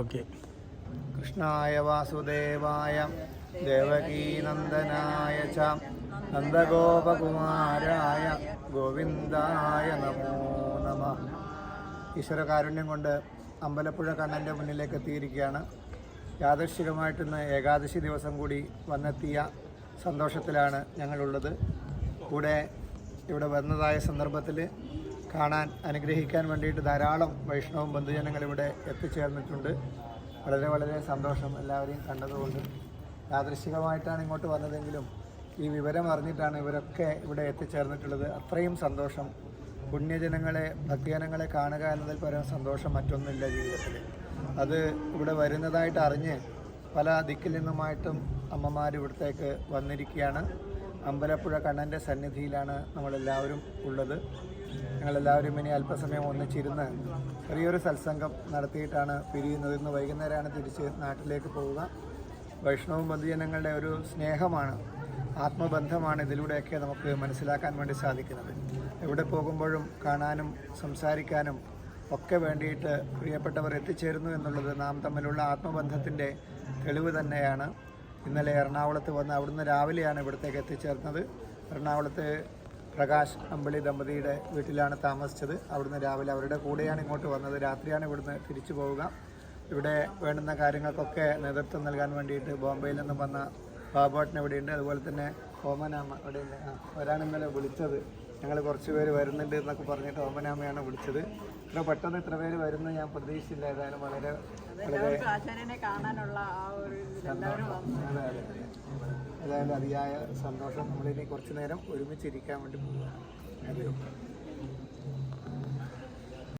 Okay. കൃഷ്ണായ വാസുദേവായ ദേവകീനന്ദനായ ച നന്ദഗോപകുമാരായ ഗോവിന്ദായ നമോ നമ. ഈശ്വരകാരുണ്യം കൊണ്ട് അമ്പലപ്പുഴ കണ്ണന്റെ മുന്നിലേക്ക് എത്തിയിരിക്കുകയാണ്. യാദർശികമായിട്ടിന്ന് ഏകാദശി ദിവസം കൂടി വന്നെത്തിയ സന്തോഷത്തിലാണ് ഞങ്ങളുള്ളത്. കൂടെ ഇവിടെ വന്നതായ സന്ദർഭത്തിൽ കാണാൻ അനുഗ്രഹിക്കാൻ വേണ്ടിയിട്ട് ധാരാളം വൈഷ്ണവും ബന്ധുജനങ്ങൾ ഇവിടെ എത്തിച്ചേർന്നിട്ടുണ്ട്. വളരെ വളരെ സന്തോഷം എല്ലാവരെയും കണ്ടതുകൊണ്ട്. യാദൃശികമായിട്ടാണ് ഇങ്ങോട്ട് വന്നതെങ്കിലും ഈ വിവരം അറിഞ്ഞിട്ടാണ് ഇവരൊക്കെ ഇവിടെ എത്തിച്ചേർന്നിട്ടുള്ളത്. അത്രയും സന്തോഷം. പുണ്യജനങ്ങളെ ഭക്തജനങ്ങളെ കാണുക എന്നതിൽ പരം സന്തോഷം മറ്റൊന്നുമില്ല ജീവിതത്തിൽ. അത് ഇവിടെ വരുന്നതായിട്ട് അറിഞ്ഞ് പല ദിക്കിൽ നിന്നുമായിട്ടും അമ്മമാർ ഇവിടത്തേക്ക് വന്നിരിക്കുകയാണ്. അമ്പലപ്പുഴ കണ്ണന്റെ സന്നിധിയിലാണ് നമ്മളെല്ലാവരും ഉള്ളത്. ഞങ്ങളെല്ലാവരും ഇനി അല്പസമയം ഒന്നിച്ചിരുന്ന് ചെറിയൊരു സത്സംഗം നടത്തിയിട്ടാണ് പിരിയുന്നത്. ഇന്ന് വൈകുന്നേരമാണ് തിരിച്ച് നാട്ടിലേക്ക് പോവുക. വൈഷ്ണവ ബന്ധുജനങ്ങളുടെ ഒരു സ്നേഹമാണ് ആത്മബന്ധമാണ് ഇതിലൂടെയൊക്കെ നമുക്ക് മനസ്സിലാക്കാൻ വേണ്ടി സാധിക്കുന്നത്. എവിടെ പോകുമ്പോഴും കാണാനും സംസാരിക്കാനും ഒക്കെ വേണ്ടിയിട്ട് പ്രിയപ്പെട്ടവർ എത്തിച്ചേരുന്നു എന്നുള്ളത് നാം തമ്മിലുള്ള ആത്മബന്ധത്തിന്റെ തെളിവ് തന്നെയാണ്. ഇന്നലെ എറണാകുളത്ത് വന്ന് അവിടുന്ന് രാവിലെയാണ് ഇവിടത്തേക്ക് എത്തിച്ചേർന്നത്. എറണാകുളത്ത് പ്രകാശ് അമ്പിളി ദമ്പതിയുടെ വീട്ടിലാണ് താമസിച്ചത്. അവിടുന്ന് രാവിലെ അവരുടെ കൂടെയാണ് ഇങ്ങോട്ട് വന്നത്. രാത്രിയാണ് ഇവിടുന്ന് തിരിച്ചു പോവുക. ഇവിടെ വേണ്ടുന്ന കാര്യങ്ങൾക്കൊക്കെ നേതൃത്വം നൽകാൻ വേണ്ടിയിട്ട് ബോംബെയിൽ നിന്നും വന്ന ബാബോട്ടൻ ഇവിടെയുണ്ട്. അതുപോലെ തന്നെ ഓമനാമ ഇവിടെയുണ്ട് ആ ഇന്നലെ വിളിച്ചത്. ഞങ്ങൾ കുറച്ച് പേര് വരുന്നുണ്ട് എന്നൊക്കെ പറഞ്ഞിട്ട് ഓമനാമയാണ് വിളിച്ചത്. ഇത്ര പെട്ടെന്ന് ഇത്ര പേര് വരുന്ന ഞാൻ പ്രതീക്ഷിച്ചില്ല. ഏതായാലും വളരെ വളരെ കാണാനുള്ള ആ ഒരു അതെ അതെ. ഏതായാലും അതിയായ സന്തോഷം. നമ്മളിനി കുറച്ചു നേരം ഒരുമിച്ചിരിക്കാൻ വേണ്ടി പോവുക